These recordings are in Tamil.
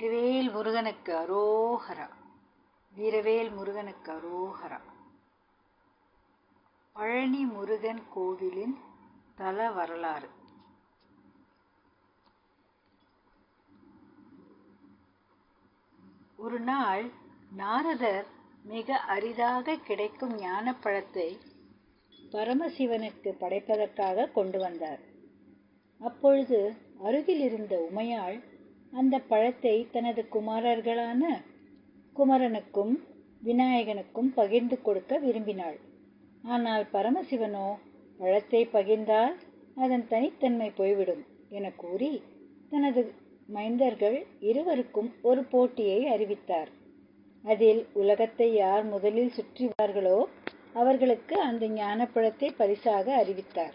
வெற்றிவேல் முருகனுக்கு அரோஹரா வீரவேல் முருகனுக்கு அரோஹரா பழனி முருகன் கோவிலின் தல வரலாறு. ஒரு நாள் நாரதர் மிக அரிதாக கிடைக்கும் ஞானப்பழத்தை பரமசிவனுக்கு படைப்பதற்காக கொண்டு வந்தார். அப்பொழுது அருகில் இருந்த உமையாள் அந்த பழத்தை தனது குமாரர்களான குமரனுக்கும் விநாயகனுக்கும் பகிர்ந்து கொடுக்க விரும்பினாள். ஆனால் பரமசிவனோ பழத்தை பகிர்ந்தால் அதன் தனித்தன்மை போய்விடும் என கூறி தனது மைந்தர்கள் இருவருக்கும் ஒரு போட்டியை அறிவித்தார். அதில் உலகத்தை யார் முதலில் சுற்றிவார்களோ அவர்களுக்கு அந்த ஞானப்பழத்தை பரிசாக அறிவித்தார்.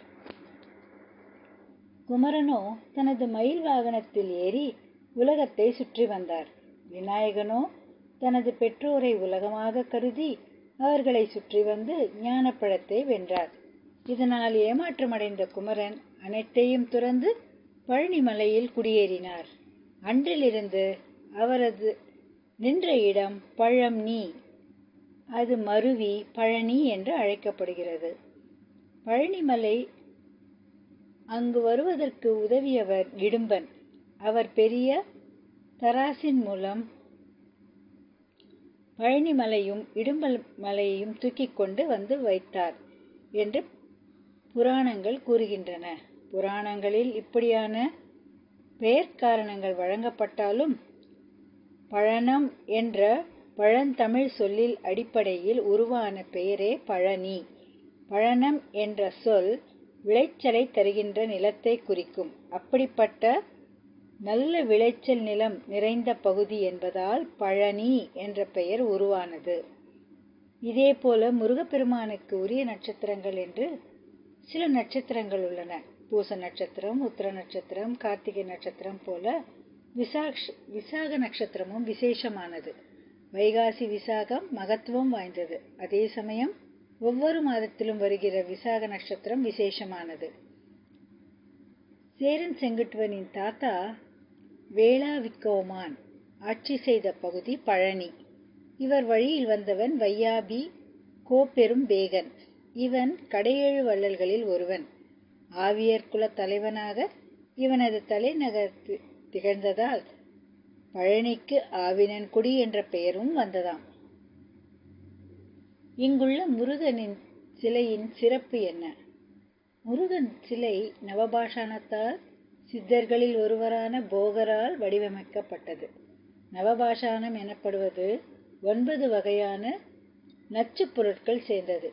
குமரனோ தனது மயில் வாகனத்தில் ஏறி உலகத்தை சுற்றி வந்தார். விநாயகனோ தனது பெற்றோரை உலகமாக கருதி அவர்களை சுற்றி வந்து ஞானப்பழத்தை வென்றார். இதனால் ஏமாற்றமடைந்த குமரன் அனைத்தையும் துறந்து பழனிமலையில் குடியேறினார். அன்றிலிருந்து அவரது நின்ற இடம் பழம் நீ அது மருவி பழனி என்று அழைக்கப்படுகிறது. பழனிமலை அங்கு வருவதற்கு உதவியவர் இடும்பன். அவர் பெரிய தராசின் மூலம் பழனிமலையும் இடும்பல் மலையையும் தூக்கிக் கொண்டு வந்து வைத்தார் என்று புராணங்கள் கூறுகின்றன. புராணங்களில் இப்படியான பெயர் காரணங்கள் வழங்கப்பட்டாலும் பழனம் என்ற பழந்தமிழ் சொல்லில் அடிப்படையில் உருவான பெயரே பழனி. பழனம் என்ற சொல் விளைச்சலை தருகின்ற நிலத்தை குறிக்கும். அப்படிப்பட்ட நல்ல விளைச்சல் நிலம் நிறைந்த பகுதி என்பதால் பழனி என்ற பெயர் உருவானது. இதேபோல முருகப்பெருமானுக்கு உரிய நட்சத்திரங்கள் என்று சில நட்சத்திரங்கள் உள்ளன. பூச நட்சத்திரம் உத்திர நட்சத்திரம் கார்த்திகை நட்சத்திரம் போல விசாக்ஷ் விசாக நட்சத்திரமும் விசேஷமானது. வைகாசி விசாகம் மகத்துவம் வாய்ந்தது. அதே சமயம் ஒவ்வொரு மாதத்திலும் வருகிற விசாக நட்சத்திரம் விசேஷமானது. சேரன் செங்குட்டுவனின் தாத்தா வேளாவிக்கோமான் ஆட்சி செய்த பகுதி பழனி. இவர் வழியில் வந்தவன் வையாபி கோப்பெரும் பேகன். இவன் கடையேழு வள்ளல்களில் ஒருவன். ஆவியர் குல தலைவனாக இவனது தலைநகர் திகழ்ந்ததால் பழனிக்கு ஆவினன்குடி என்ற பெயரும் வந்ததாம். இங்குள்ள முருகனின் சிலையின் சிறப்பு என்ன? முருகன் சிலை நவபாஷாணத்தால் சித்தர்களில் ஒருவரான போகரால் வடிவமைக்கப்பட்டது. நவபாஷாணம் எனப்படுவது ஒன்பது வகையான நச்சுப் பொருட்கள் சேர்ந்தது.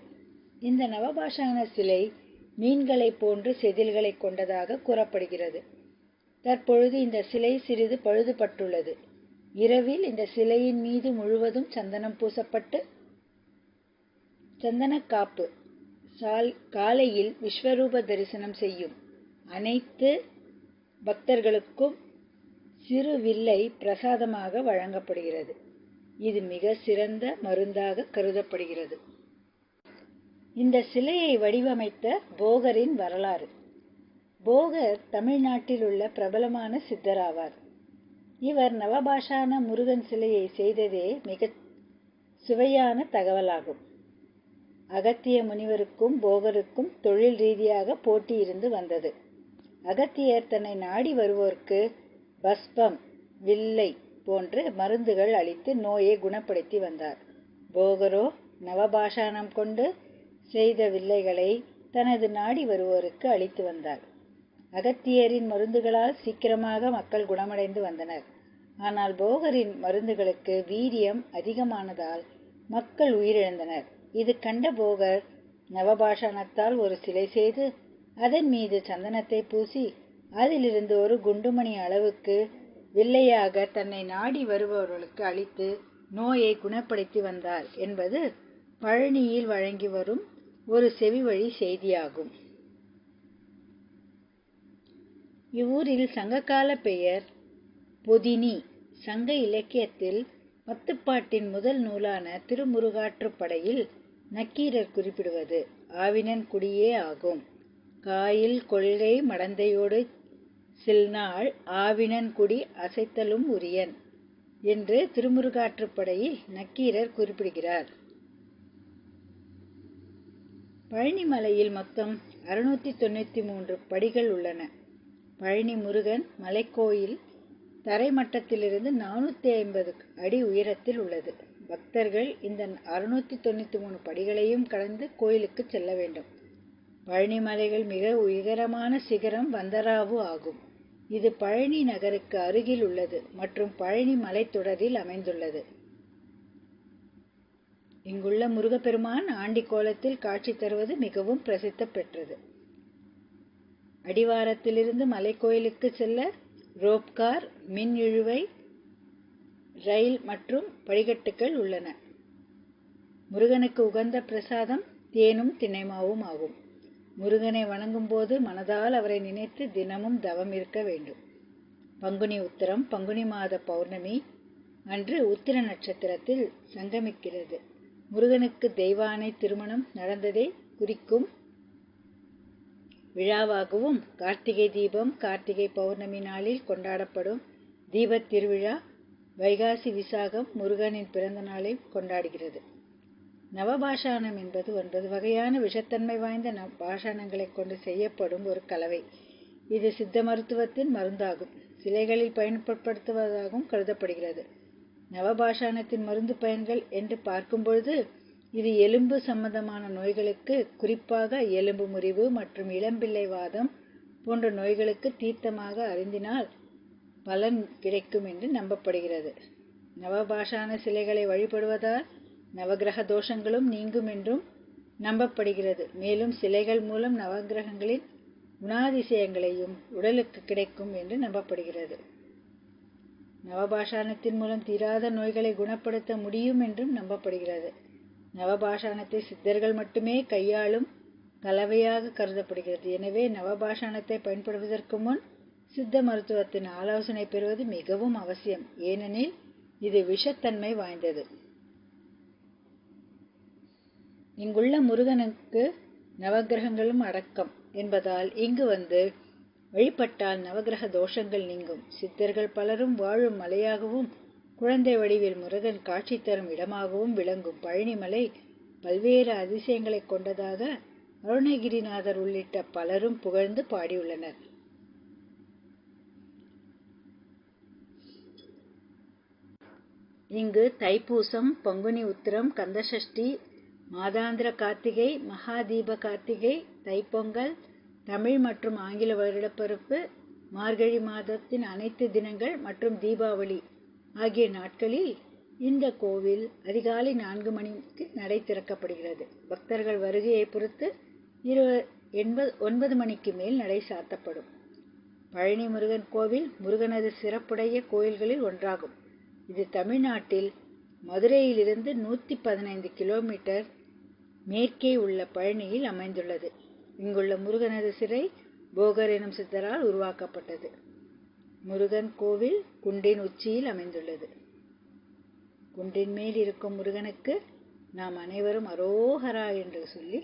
இந்த நவபாஷாண சிலை மீன்களை போன்று செதில்களை கொண்டதாக கூறப்படுகிறது. தற்பொழுது இந்த சிலை சிறிது பழுதுபட்டுள்ளது. இரவில் இந்த சிலையின் மீது முழுவதும் சந்தனம் பூசப்பட்டு சந்தனக்காப்பு சால் காலையில் விஸ்வரூப தரிசனம் செய்யும் அனைத்து பக்தர்களுக்கும் சிறு வில்லை பிரசாதமாக வழங்கப்படுகிறது. இது மிக சிறந்த மருந்தாக கருதப்படுகிறது. இந்த சிலையை வடிவமைத்த போகரின் வரலாறு. போகர் தமிழ்நாட்டில் உள்ள பிரபலமான சித்தராவார். இவர் நவபாஷான முருகன் சிலையை செய்ததே மிக சுவையான தகவலாகும். அகத்திய முனிவருக்கும் போகருக்கும் தொழில் ரீதியாக போட்டி இருந்து வந்தது. அகத்தியர் தன்னை நாடி வருவோருக்கு பஸ்பம் வில்லை போன்று மருந்துகள் அளித்து நோயை குணப்படுத்தி வந்தார். போகரோ நவபாஷானம் கொண்டு செய்த வில்லைகளை தனது நாடி வருவோருக்கு அளித்து வந்தார். அகத்தியரின் மருந்துகளால் சீக்கிரமாக மக்கள் குணமடைந்து வந்தனர். ஆனால் போகரின் மருந்துகளுக்கு வீரியம் அதிகமானதால் மக்கள் உயிரிழந்தனர். இது கண்ட போகர் நவபாஷாணத்தால் ஒரு சிலை செய்து அதன் மீது சந்தனத்தை பூசி அதிலிருந்து ஒரு குண்டுமணி அளவுக்கு வில்லையாக தன்னை நாடி வருபவர்களுக்கு அளித்து நோயை குணப்படுத்தி வந்தார் என்பது பழனியில் வழங்கி வரும் ஒரு செவிவழி செய்தியாகும். இவ்வூரில் சங்ககால பெயர் பொதினி. சங்க இலக்கியத்தில் பத்துப்பாட்டின் முதல் நூலான திருமுருகாற்றுப்படையில் நக்கீரர் குறிப்பிடுவது ஆவினன் குடியே ஆகும். காயில் கொள்கை மடந்தையோடு சில்நாள் ஆவினன் குடி அசைத்தலும் உரியன் என்று திருமுருகாற்றுப்படையில் நக்கீரர் குறிப்பிடுகிறார். பழனி மலையில் மொத்தம் அறுநூற்றி தொண்ணூற்றி மூன்று படிகள் உள்ளன. பழனி முருகன் மலைக்கோயில் தரைமட்டத்திலிருந்து நானூற்றி ஐம்பது அடி உயரத்தில் உள்ளது. பக்தர்கள் இந்த அறுநூற்றி தொண்ணூற்றி மூணு படிகளையும் கடந்து கோயிலுக்கு செல்ல வேண்டும். பழனி மலைகள் மிக உயரமான சிகரம் வந்தராவு ஆகும். இது பழனி நகருக்கு அருகில் உள்ளது மற்றும் பழனி மலைத்தொடரில் அமைந்துள்ளது. இங்குள்ள முருகப்பெருமான் ஆண்டி கோலத்தில் காட்சி தருவது மிகவும் பிரசித்த பெற்றது. அடிவாரத்திலிருந்து மலைக்கோயிலுக்கு செல்ல ரோப்கார் மின் இழுவை ரயில் மற்றும் படிகட்டுகள் உள்ளன. முருகனுக்கு உகந்த பிரசாதம் தேனும் திணைமாவும் ஆகும். முருகனை வணங்கும் போது மனதால் அவரை நினைத்து தினமும் தவம் இருக்க வேண்டும். பங்குனி உத்திரம் பங்குனி மாத பௌர்ணமி அன்று உத்திர நட்சத்திரத்தில் சங்கமிக்கிறது. முருகனுக்கு தெய்வானை திருமணம் நடந்ததை குறிக்கும் விழாவாகவும் கார்த்திகை தீபம் கார்த்திகை பௌர்ணமி நாளில் கொண்டாடப்படும் தீபத் திருவிழா வைகாசி விசாகம் முருகனின் பிறந்த நாளை கொண்டாடுகிறது. நவபாஷானம் என்பது ஒன்பது வகையான விஷத்தன்மை வாய்ந்த ந பாஷாணங்களை கொண்டு செய்யப்படும் ஒரு கலவை. இது சித்த மருத்துவத்தின் மருந்தாகும். சிலைகளில் பயன்படுத்துவதாகவும் கருதப்படுகிறது. நவபாஷாணத்தின் மருந்து பயன்கள் என்று பார்க்கும்பொழுது இது எலும்பு சம்பந்தமான நோய்களுக்கு குறிப்பாக எலும்பு முறிவு மற்றும் இளம்பிள்ளை வாதம் போன்ற நோய்களுக்கு தீர்த்தமாக அறிந்தினால் பலன் கிடைக்கும் என்று நம்பப்படுகிறது. நவபாஷான சிலைகளை வழிபடுவதால் நவகிரக தோஷங்களும் நீங்கும் என்றும் நம்பப்படுகிறது. மேலும் சிலைகள் மூலம் நவகிரகங்களின் குணாதிசயங்களையும் உடலுக்கு கிடைக்கும் என்று நம்பப்படுகிறது. நவபாஷாணத்தின் மூலம் தீராத நோய்களை குணப்படுத்த முடியும் என்றும் நம்பப்படுகிறது. நவபாஷாணத்தை சித்தர்கள் மட்டுமே கையாளும் கலவையாக கருதப்படுகிறது. எனவே நவபாஷாணத்தை பயன்படுவதற்கு முன் சித்த மருத்துவத்தின் ஆலோசனை பெறுவது மிகவும் அவசியம். ஏனெனில் இது விஷத்தன்மை வாய்ந்தது. இங்குள்ள முருகனுக்கு நவகிரகங்களும் அடக்கம் என்பதால் இங்கு வந்து வழிபட்டால் நவகிரக தோஷங்கள் நீங்கும். சித்தர்கள் பலரும் வாழும் மலையாகவும் குழந்தை வடிவில் முருகன் காட்சி தரும் இடமாகவும் விளங்கும். பழனிமலை பல்வேறு அதிசயங்களை கொண்டதாக அருணகிரிநாதர் உள்ளிட்ட பலரும் புகழ்ந்து பாடியுள்ளனர். இங்கு தைப்பூசம் பங்குனி உத்திரம் கந்தசஷ்டி மாதாந்திர கார்த்திகை மகாதீப கார்த்திகை தைப்பொங்கல் தமிழ் மற்றும் ஆங்கில வருடப்பிறப்பு மார்கழி மாதத்தின் அனைத்து தினங்கள் மற்றும் தீபாவளி ஆகிய நாட்களில் இந்த கோவில் அதிகாலை நான்கு மணிக்கு நடை திறக்கப்படுகிறது. பக்தர்கள் வருகையை பொறுத்து இரு எண்பது ஒன்பது மணிக்கு மேல் நடை சாத்தப்படும். பழனி முருகன் கோவில் முருகனது சிறப்புடைய கோயில்களில் ஒன்றாகும். இது தமிழ்நாட்டில் மதுரையிலிருந்து நூற்றி பதினைந்து கிலோமீட்டர் மேற்கே உள்ள பழனியில் அமைந்துள்ளது. இங்குள்ள முருகனது சிறை போகர் எனும் சித்தரால் உருவாக்கப்பட்டது. முருகன் கோவில் குண்டின் உச்சியில் அமைந்துள்ளது. குன்றின் மேல் இருக்கும் முருகனுக்கு நாம் அனைவரும் அரோஹரா என்று சொல்லி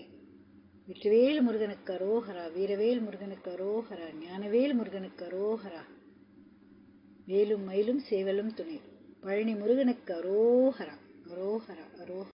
வெற்றிவேல் முருகனுக்கு அரோஹரா வீரவேல் முருகனுக்கு அரோஹரா ஞானவேல் முருகனுக்கு அரோஹரா வேலும் மயிலும் சேவலும் துணை. பழனி முருகனுக்கு அரோஹரா அரோஹரா அரோஹரா